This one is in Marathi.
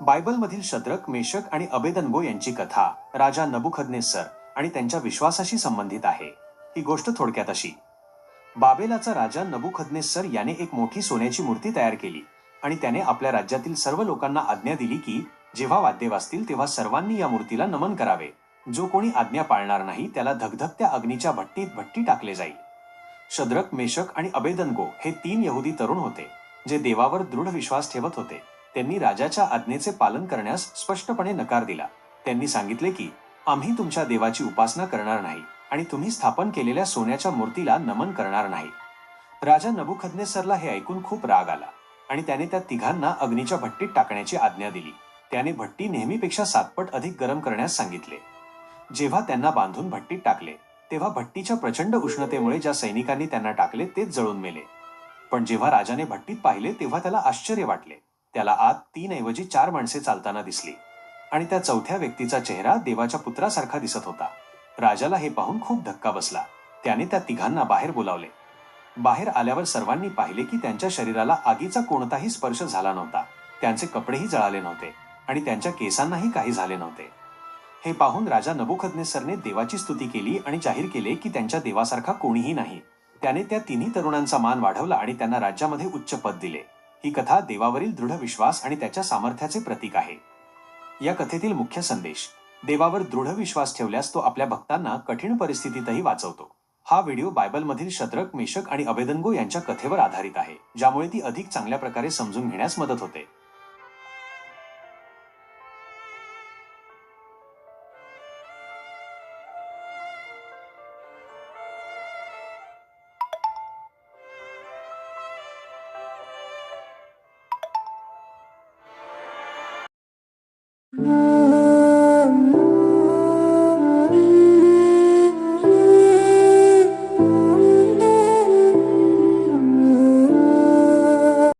बायबलमधील शद्रक मेशक आणि अबेदनगो यांची कथा राजा नबुखदनेसर आणि त्यांच्या विश्वासाशी संबंधित आहे. ही गोष्ट थोडक्यात अशी. बाबेलाचा राजा नबुखदनेसर याने एक मोठी सोन्याची मूर्ती तयार केली आणि त्याने आपल्या राज्यातील सर्व लोकांना आज्ञा दिली की जेव्हा वाद्य वाजतील तेव्हा सर्वांनी या मूर्तीला नमन करावे. जो कोणी आज्ञा पाळणार नाही त्याला धगधगत्या अग्नीच्या भट्टीत भट्टी टाकले जाईल. शद्रक मेशक आणि अबेदनगो हे तीन यहुदी तरुण होते जे देवावर दृढ विश्वास ठेवत होते. त्यांनी राजाच्या आज्ञेचे पालन करण्यास स्पष्टपणे नकार दिला. त्यांनी सांगितले की आम्ही तुमच्या देवाची उपासना करणार नाही आणि तुम्ही स्थापन केलेल्या सोन्याच्या मूर्तीला नमन करणार नाही. राजा नबुखदनेसरला हे ऐकून खूप राग आला आणि त्याने त्या तिघांना अग्नीच्या भट्टीत टाकण्याची आज्ञा दिली. त्याने भट्टी नेहमीपेक्षा सातपट अधिक गरम करण्यास सांगितले. जेव्हा त्यांना बांधून भट्टीत टाकले तेव्हा भट्टीच्या प्रचंड उष्णतेमुळे ज्या सैनिकांनी त्यांना टाकले तेच जळून मेले. पण जेव्हा राजाने भट्टीत पाहिले तेव्हा त्याला आश्चर्य वाटले. त्याला आत तीन ऐवजी चार माणसे चालताना दिसली. आणि त्या चौथ्या व्यक्तीचा चेहरा देवाच्या पुत्रासारखा दिसत होता. राजाला हे पाहून खूप धक्का बसला. त्याने त्या तिघांना बाहेर बोलावले. बाहेर आल्यावर सर्वांनी पाहिले की त्यांच्या शरीराला आगीचा कोणताही स्पर्श झाला नव्हता. त्यांचे कपडेही जळाले नव्हते आणि त्यांच्या केसांनाही काही झाले नव्हते. हे पाहून राजा नबुखदनेसरने देवाची स्तुती केली आणि जाहीर केले की त्यांच्या देवासारखा कोणीही नाही. त्याने त्या तिन्ही तरुणांचा मान वाढवला आणि त्यांना राज्यामध्ये उच्च पद दिले. ही कथा देवावरील दृढ विश्वास आणि त्याच्या सामर्थ्याचे प्रतीक आहे. या कथेतील मुख्य संदेश देवावर दृढ विश्वास ठेवल्यास तो आपल्या भक्तांना कठीण परिस्थितीतही वाचवतो. हा व्हिडिओ बायबलमधील शत्रक मेशक आणि अबेदनगो यांच्या कथेवर आधारित आहे ज्यामुळे ती अधिक चांगल्या प्रकारे समजून घेण्यास मदत होते. Mm-hmm.